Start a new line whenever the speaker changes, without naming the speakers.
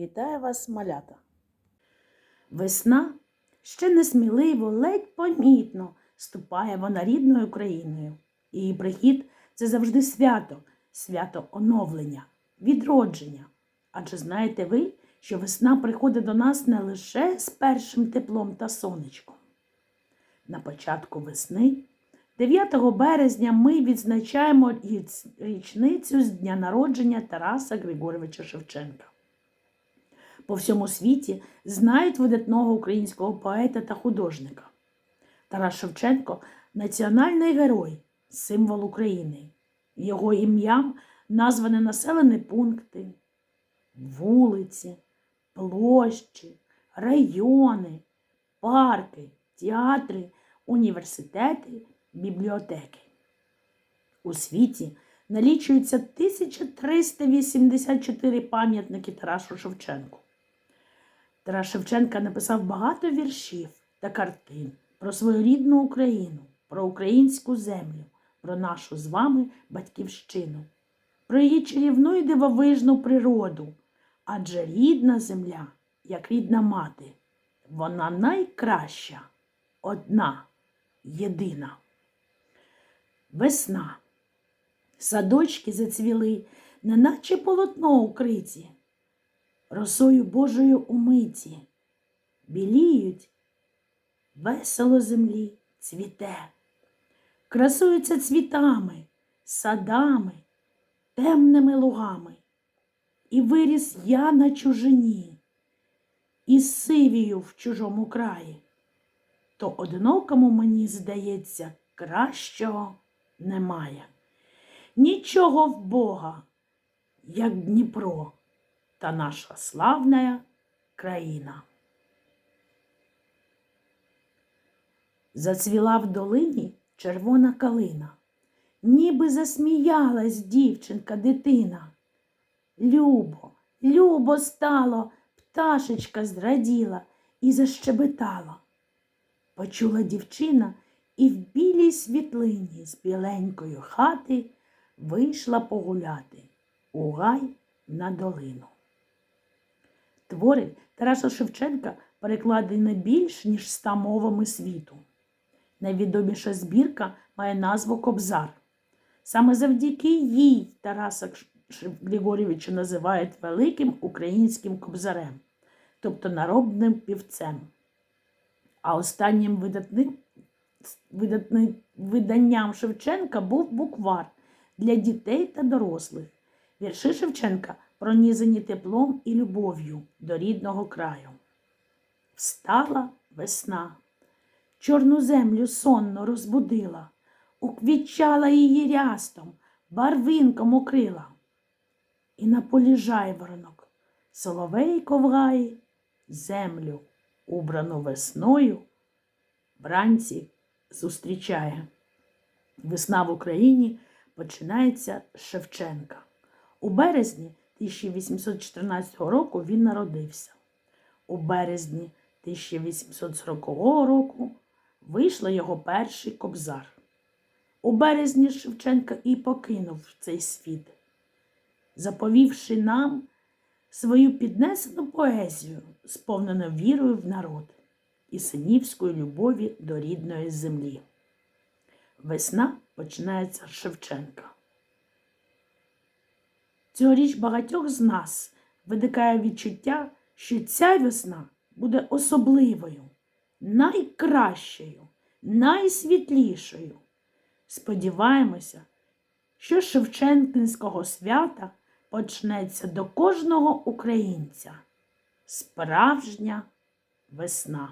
Вітаю вас, малята. Весна ще несміливо, ледь помітно ступає вона рідною Україною. Її прихід це завжди свято, свято оновлення, відродження. Адже знаєте ви, що весна приходить до нас не лише з першим теплом та сонечком. На початку весни, 9 березня, ми відзначаємо річницю з дня народження Тараса Григоровича Шевченка. По всьому світі знають видатного українського поета та художника. Тарас Шевченко національний герой, символ України. Його ім'ям названі населені пункти, вулиці, площі, райони, парки, театри, університети, бібліотеки. У світі налічується 1384 пам'ятники Тарасу Шевченку. Тарас Шевченка написав багато віршів та картин про свою рідну Україну, про українську землю, про нашу з вами батьківщину, про її чарівну і дивовижну природу. Адже рідна земля, як рідна мати, вона найкраща, одна, єдина. Весна. Садочки зацвіли, неначе полотно укриті, росою Божою умиті, біліють, весело землі цвіте, красуються цвітами, садами, темними лугами. І виріс я на чужині, і сивію в чужому краї. То одинокому мені здається, кращого немає. Нічого в Бога, як Дніпро та наша славна країна. Зацвіла в долині червона калина, ніби засміялась дівчинка дитина. Любо, любо стало, пташечка зраділа і защебетала. Почула дівчина і в білій світлині з біленької хати вийшла погуляти у гай на долину. Твори Тараса Шевченка перекладені більш ніж ста мовами світу. Найвідоміша збірка має назву Кобзар. Саме завдяки їй Тараса Григорьовича називають великим українським кобзарем, тобто народним півцем. А останнім видатним, видатним виданням Шевченка був буквар для дітей та дорослих. Вірши Шевченка пронізані теплом і любов'ю до рідного краю. Встала весна, чорну землю сонно розбудила, уквітчала її рястом, барвинком укрила. І на полі жайворонок соловей ковгає землю, убрану весною, вранці зустрічає. Весна в Україні починається з Шевченка. У березні 1814 року він народився. У березні 1840 року вийшла його перший кобзар. У березні Шевченка і покинув цей світ, заповівши нам свою піднесену поезію, сповнену вірою в народ і синівської любові до рідної землі. Весна починається з Шевченка. Цьогоріч багатьох з нас виникає відчуття, що ця весна буде особливою, найкращою, найсвітлішою. Сподіваємося, що Шевченкінського свята почнеться до кожного українця справжня весна.